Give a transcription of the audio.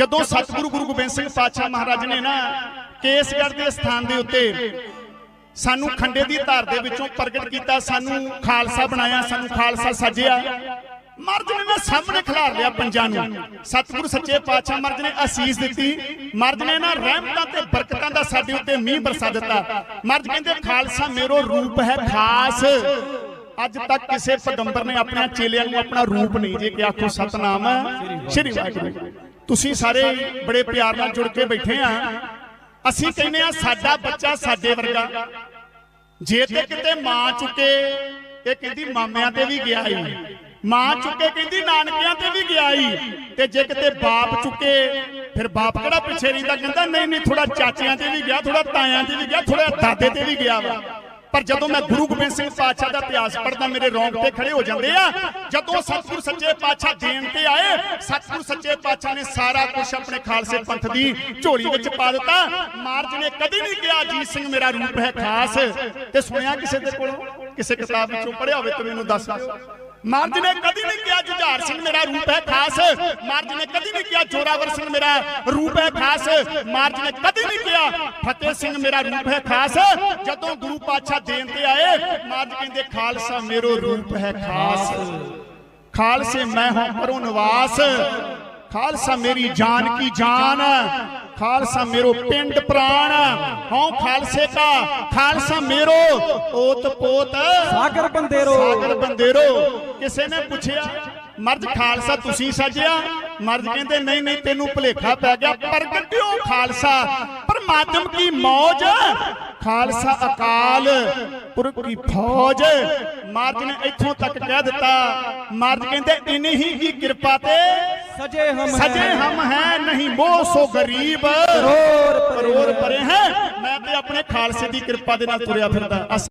ਜਦੋਂ ਸਤਿਗੁਰੂ ਗੁਰੂ ਗੋਬਿੰਦ ਸਿੰਘ ਪਾਤਸ਼ਾਹ ਮਹਾਰਾਜ ਨੇ ਨਾ ਕੇਸਗੜ੍ਹ ਦੇ ਸਥਾਨ ਦੇ ਉੱਤੇ ਸਾਨੂੰ ਖੰਡੇ ਦੀ ਧਾਰ ਦੇ ਵਿੱਚੋਂ ਪ੍ਰਗਟ ਕੀਤਾ ਸਾਨੂੰ ਖਾਲਸਾ ਬਣਾਇਆ ਸਾਨੂੰ ਖਾਲਸਾ ਸਾਜਿਆ। ਮਰਦ ਨੇ ਨਾ ਸਾਹਮਣੇ ਖਿਲਾਰ ਲਿਆ ਪੰਜਾਂ ਨੂੰ। ਸਤਿਗੁਰੂ ਸੱਚੇ ਪਾਤਸ਼ਾਹ ਮਰਦ ਨੇ ਅਸੀਸ ਦਿੱਤੀ। ਮਰਦ ਨੇ ਨਾ ਰਹਿਮਤਾਂ ਤੇ ਬਰਕਤਾਂ ਦਾ ਸਾਡੇ ਉੱਤੇ ਮੀਂਹ ਬਰਸਾ ਦਿੱਤਾ। ਮਰਦ ਕਹਿੰਦੇ ਖਾਲਸਾ ਮੇਰੋ ਰੂਪ ਹੈ ਖਾਸ। ਅੱਜ ਤੱਕ ਕਿਸੇ ਪੈਗੰਬਰ ਨੇ ਆਪਣੇ ਚੇਲਿਆਂ ਨੂੰ ਆਪਣਾ ਰੂਪ ਨਹੀਂ ਜੇ ਕਿ ਆਖੋ ਸਤਨਾਮ ਸ਼੍ਰੀ ਵਾਹਿਗੁਰੂ। ਤੁਸੀਂ ਸਾਰੇ ਬੜੇ ਪਿਆਰ ਨਾਲ ਜੁੜ ਕੇ ਬੈਠੇ ਆ। ਅਸੀਂ ਕਹਿੰਦੇ ਆ ਸਾਡਾ ਬੱਚਾ ਸਾਡੇ ਵਰਗਾ। ਜੇ ਤੇ ਕਿਤੇ ਮਾਂ ਚੁੱਕੇ ਇਹ ਕਹਿੰਦੀ ਮਾਮਿਆਂ ਤੇ ਵੀ ਗਿਆ ਈ। ਮਾਂ ਚੁੱਕੇ ਕਹਿੰਦੀ ਨਾਨਕਿਆਂ ਤੇ ਵੀ ਗਿਆ ਈ। ਤੇ ਜੇ ਕਿਤੇ ਬਾਪ ਚੁੱਕੇ ਫਿਰ ਬਾਪ ਕਿਹੜਾ ਪਿੱਛੇ ਰਹਿੰਦਾ? ਕਹਿੰਦਾ ਨਹੀਂ ਨਹੀਂ ਥੋੜਾ ਚਾਚਿਆਂ ਤੇ ਵੀ ਗਿਆ ਥੋੜਾ ਤਾਇਆਂ ਤੇ ਵੀ ਗਿਆ ਥੋੜਾ ਦਾਦੇ ਤੇ ਵੀ ਗਿਆ ਵਾ। ਪਰ ਜਦੋਂ ਮੈਂ ਗੁਰੂ ਗੋਬਿੰਦ ਸਿੰਘ ਪਾਤਸ਼ਾਹ ਦਾ ਇਤਿਹਾਸ ਪੜ੍ਹਦਾ, ਮੇਰੇ ਰੌਂਗਟੇ ਖੜੇ ਹੋ ਜਾਂਦੇ ਆ। ਜਦੋਂ ਸਤਿਗੁਰੂ ਸੱਚੇ ਪਾਤਸ਼ਾਹ ਦੇਣ ਤੇ ਆਏ, ਸਤਿਗੁਰੂ ਸੱਚੇ ਪਾਤਸ਼ਾਹ ਨੇ ਸਾਰਾ ਕੁਝ ਆਪਣੇ ਖਾਲਸੇ ਪੰਥ ਦੀ ਝੋਲੀ ਵਿੱਚ ਪਾ ਦਿੱਤਾ। ਮਾਰਜ ਨੇ ਕਦੀ ਨਹੀਂ ਕਿਹਾ, ਅਜੀਤ ਸਿੰਘ ਮੇਰਾ ਰੂਪ ਹੈ ਖਾਸ। ਤੇ ਸੁਣਿਆ ਕਿਸੇ ਦੇ ਕੋਲੋਂ? ਕਿਸੇ ਕਿਤਾਬ ਵਿੱਚੋਂ ਪੜਿਆ ਹੋਵੇ ਤੇ ਮੈਨੂੰ ਦੱਸ ਦਿਓ। ਮਾਰਜ ਨੇ ਕਦੀ ਨਹੀਂ ਕਿਹਾ ਜੁਝਾਰ ਸਿੰਘ ਮੇਰਾ ਰੂਪ ਹੈ ਖਾਸ। ਮਾਰਜ ਨੇ ਕਦੀ ਨਹੀਂ ਕਿਹਾ ਜੋਰਾਵਰ ਸਿੰਘ ਮੇਰਾ ਰੂਪ ਹੈ ਖਾਸ। ਮਾਰਜ ਨੇ ਕਦੀ ਨਹੀਂ ਕਿਹਾ ਫਤਿਹ ਸਿੰਘ ਮੇਰਾ ਰੂਪ ਹੈ ਖਾਸ। ਜਦੋਂ ਗੁਰੂ ਪਾਤਸ਼ਾਹ ਦੇਣ ਤੇ ਆਏ, ਮਾਰਜ ਕਹਿੰਦੇ, ਖਾਲਸਾ ਮੇਰੋ ਰੂਪ ਹੈ ਖਾਸ। ਖਾਲਸੇ ਮੈਂ ਹਾਂ ਪਰੋ ਨਿਵਾਸ। ਖਾਲਸਾ ਮੇਰੀ ਜਾਨ ਕੀ ਜਾਨ? ਖਾਲਸਾ ਮੇਰੋ ਪਿੰਡ ਪ੍ਰਾਣ? ਹਉ ਖਾਲਸੇ ਕਾ? ਖਾਲਸਾ ਮੇਰੋ ਓਤ ਪੋਤ? ਸਾਗਰ ਬੰਦੇਰੋ। ਸਾਗਰ ਬੰਦੇਰੋ। ਕਿਸੇ ਨੇ ਪੁੱਛਿਆ ਮਰਦ ਖਾਲਸਾ ਤੁਸੀਂ ਸਾਜਿਆ? ਮਰਦ ਕਹਿੰਦੇ ਨਹੀਂ ਨਹੀਂ ਤੈਨੂੰ ਭੁਲੇਖਾ ਪੈ ਗਿਆ। ਪ੍ਰਗਟਿਓ ਖਾਲਸਾ। ਪਰਮਾਤਮ ਕੀ ਮੌਜ? ਖਾਲਸਾ ਅਕਾਲ ਪੁਰਖ ਕੀ ਫੌਜ? ਮਰਦ ਨੇ ਇੱਥੋਂ ਤੱਕ ਕਹਿ ਦਿੱਤਾ। ਮਰਦ ਕਹਿੰਦੇ ਇਨੀ ਹੀ ਕੀ ਕਿਰਪਾ ਤੇ ਸਜੇ ਹਮ ਸਜੇ ਹੈ ਹਮ ਹੈ ਨਹੀਂ ਮੋਹ ਸੋ ਗਰੀਬ ਕਰੋੜ ਕਰੋੜ ਪਰੇ ਹੈ ਮੈਂ ਤੇ ਆਪਣੇ ਖਾਲਸੇ ਦੀ ਕਿਰਪਾ ਦੇ ਨਾਲ ਤੁਰਿਆ ਫਿਰਦਾ ਅਸ-